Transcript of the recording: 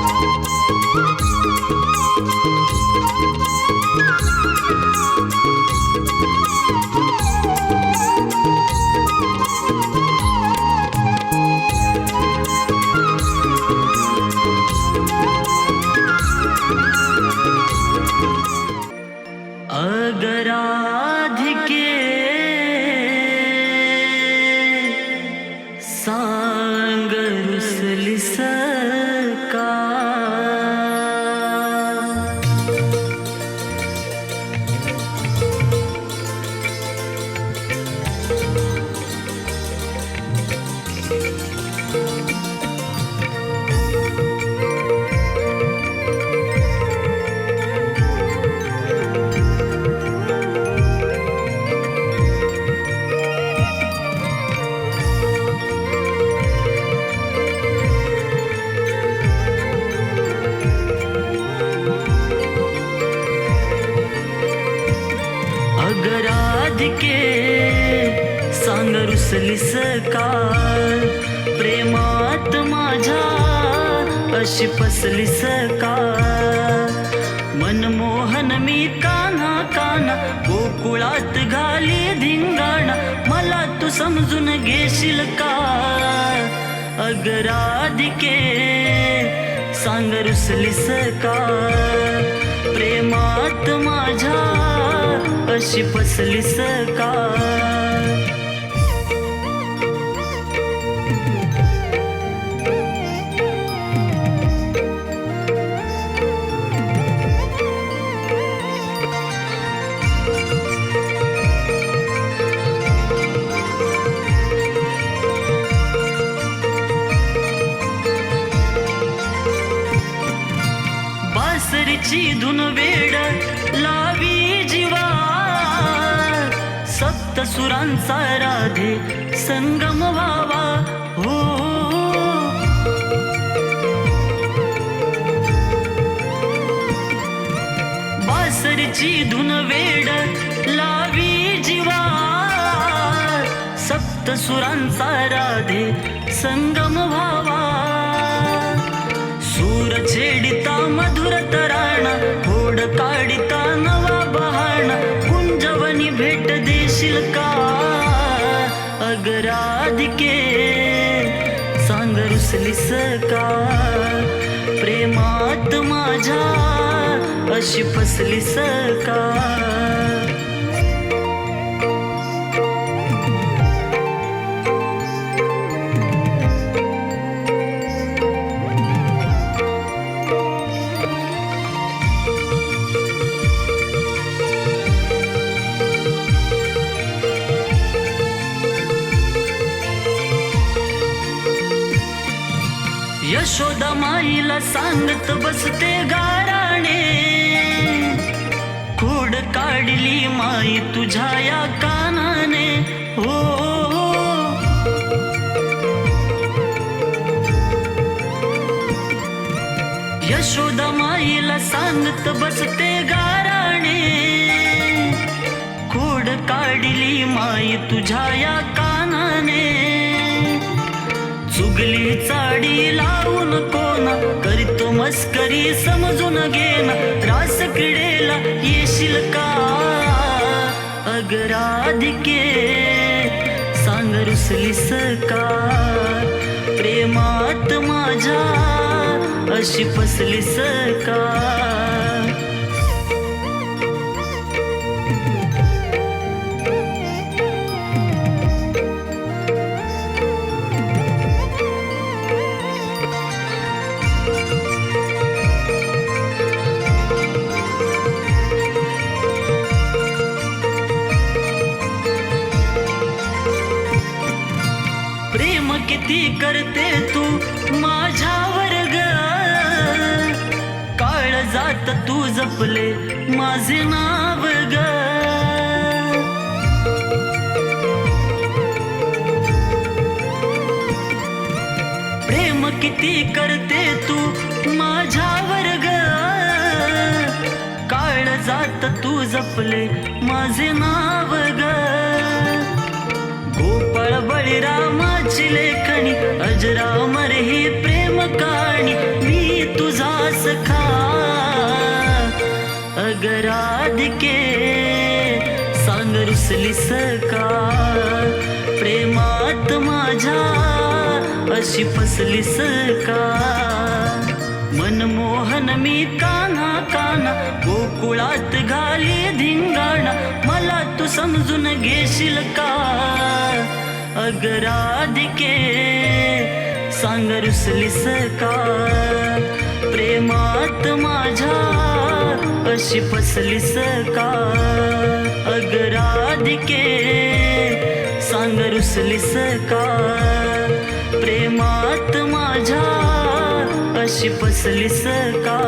अगराधिके अगराधिके सांग रुसलीस का प्रेमात माझ्या अशी पसलीस का मनमोहन मी काना काना गोकुळात घाली धिंगाणा मला तू समजून घेशील का? अगराधिके सांग रुसलीस का प्रेमात माझ्या अशी फसलीस का बासरीची धुन वेड लावी सुरांचा राधे संगम व्हावा. हो, हो बासरीची धुन वेड लावी जीवा. सप्त सुरांचा राधे संगम व्हावा. सूर छेडिता मधुर तराणा ओढत रुसलीस प्रेमात माझ्या अशी फसली का यशोदा माईला सांगत बसते गाराणे. खोड काढली माई तुझ्या या कानाने. हो, हो, हो. यशोदा माईला सांगत बसते गाराणे. खोड काढली माई तुझ्या या चुगली चाडी लावून कोणा करतो मस्करी समजून घेना रास किडेला येशील का? अगराधिके सांग रुसलीस का? प्रेमात माझ्या अशी फसलीस का? किती करते तू माझ्यावर ग काळ जात तू जपले माझे नाव ग. प्रेम किती करते तू माझ्यावर ग काळ जात तू जपले माझे नाव बळीरामाची लेखणी अजरामर ही प्रेम काणी मी तुझा सखा. अगर राधिके सांग रुसली का प्रेमात माझ्या अशी फसली का मनमोहन मी काना काना गोकुळात घाली धिंगाणा मला तू समजून घेशील का? अगराधिके सांग रुसलीस का प्रेमात माझ्या अशी फसलीस का अगराधिके सांग रुसलीस का प्रेमात माझ्या अशी फसलीस का